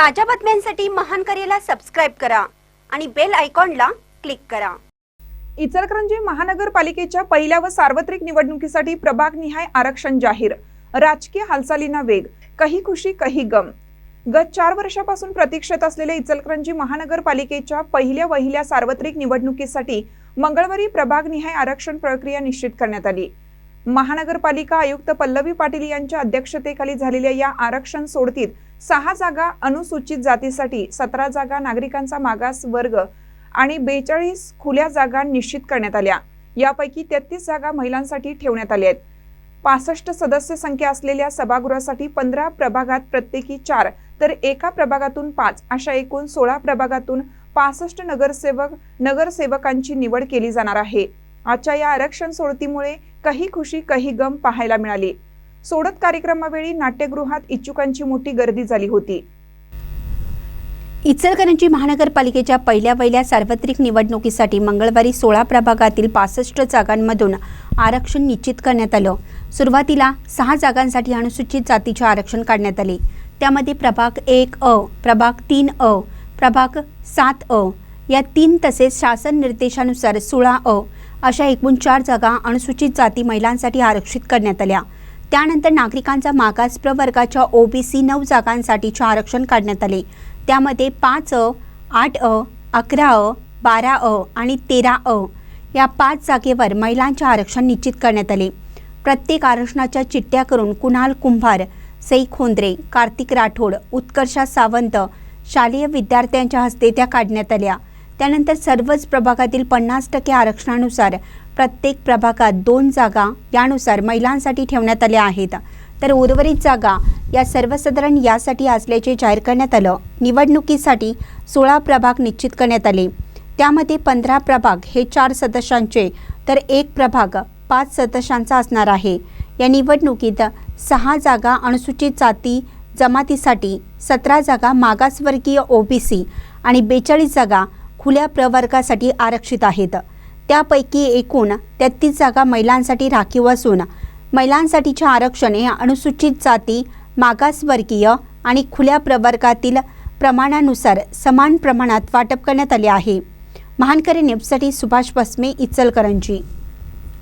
ताज्या बातम्यांसाठी महान करेला सबस्क्राईब करा आणि बेल आयकॉनला क्लिक करा. इचलकरंजी महानगरपालिकेच्या पहिल्या व सार्वत्रिक निवडणुकीसाठी प्रभागनिहाय आरक्षण जाहीर. राजकीय हालचालींना वेग कही खुशी कही गम. गत चार वर्षापासून प्रतीक्षेत असलेल्या इचलकरंजी महानगरपालिकेच्या पहिल्या वहिल्या सार्वत्रिक निवडणुकीसाठी मंगळवारी प्रभागनिहाय आरक्षण प्रक्रिया निश्चित करण्यात आली. महानगरपालिका आयुक्त पल्लवी पाटील यांच्या अध्यक्षतेखाली झालेल्या या आरक्षण सोडतीत सहा जागा अनुसूचित जातीसाठी सतरा जागा नागरिकांचा मागास वर्ग आणि बेचाळीस खुल्या जागा निश्चित करण्यात आल्या. यापैकी तेहतीस जागा महिलांसाठी ठेवण्यात आल्या आहेत. पासष्ट सदस्य संख्या असलेल्या सभागृहासाठी पंधरा प्रभागात प्रत्येकी चार तर एका प्रभागातून पाच अशा एकूण सोळा प्रभागातून पासष्ट नगरसेवक नगरसेवकांची निवड केली जाणार आहे. आजच्या या आरक्षण सोडतीमुळे काही खुशी काही गम पाहायला मिळाली. सोडत कार्यक्रमावेळी नाट्यगृहात इच्छुकांची मोठी गर्दी झाली होती. इचलकरंजी महानगरपालिकेच्या पहिल्या वहिल्या सार्वत्रिक निवडणुकीसाठी मंगळवारी सोळा प्रभागातील पासष्ट जागांमधून आरक्षण निश्चित करण्यात आलं. सुरुवातीला सहा जागांसाठी अनुसूचित जातीचे आरक्षण काढण्यात आले. त्यामध्ये प्रभाग एक अ प्रभाग तीन अ प्रभाग सात अ या तीन तसेच शासन निर्देशानुसार सोळा अ अशा एकूण चार जागा अनुसूचित जाती महिलांसाठी आरक्षित करण्यात आल्या. त्यानंतर नागरिकांचा मागास प्रवर्गाच्या ओबीसी नऊ जागांसाठीचे आरक्षण काढण्यात आले. त्यामध्ये पाच अ आठ अ अकरा अ बारा अ आणि तेरा अ या पाच जागेवर महिलांचे आरक्षण निश्चित करण्यात आले. प्रत्येक आरक्षणाच्या चिठ्ठ्या करून कुणाल कुंभार सई खोंद्रे कार्तिक राठोड उत्कर्षा सावंत शालेय विद्यार्थ्यांच्या हस्ते त्या काढण्यात आल्या. त्यानंतर सर्वच प्रभागातील पन्नास टक्के आरक्षणानुसार प्रत्येक प्रभागात दोन जागा यानुसार महिलांसाठी ठेवण्यात आल्या आहेत. तर उर्वरित जागा या सर्वसाधारण यासाठी असल्याचे जाहीर करण्यात आलं. निवडणुकीसाठी सोळा प्रभाग निश्चित करण्यात आले. त्यामध्ये पंधरा प्रभाग हे चार सदस्यांचे तर एक प्रभाग पाच सदस्यांचा असणार आहे. या निवडणुकीत सहा जागा अनुसूचित जाती जमातीसाठी सतरा जागा मागासवर्गीय ओबीसी आणि बेचाळीस जागा खुल्या प्रवर्गासाठी आरक्षित आहेत. त्यापैकी एकूण तेहतीस जागा महिलांसाठी राखीव असून महिलांसाठीचे आरक्षण हे अनुसूचित जाती मागासवर्गीय आणि खुल्या प्रवर्गातील प्रमाणानुसार समान प्रमाणात वाटप करण्यात आले आहे. महानकरी नेपसाठी सुभाष बसमे इचलकरंजी.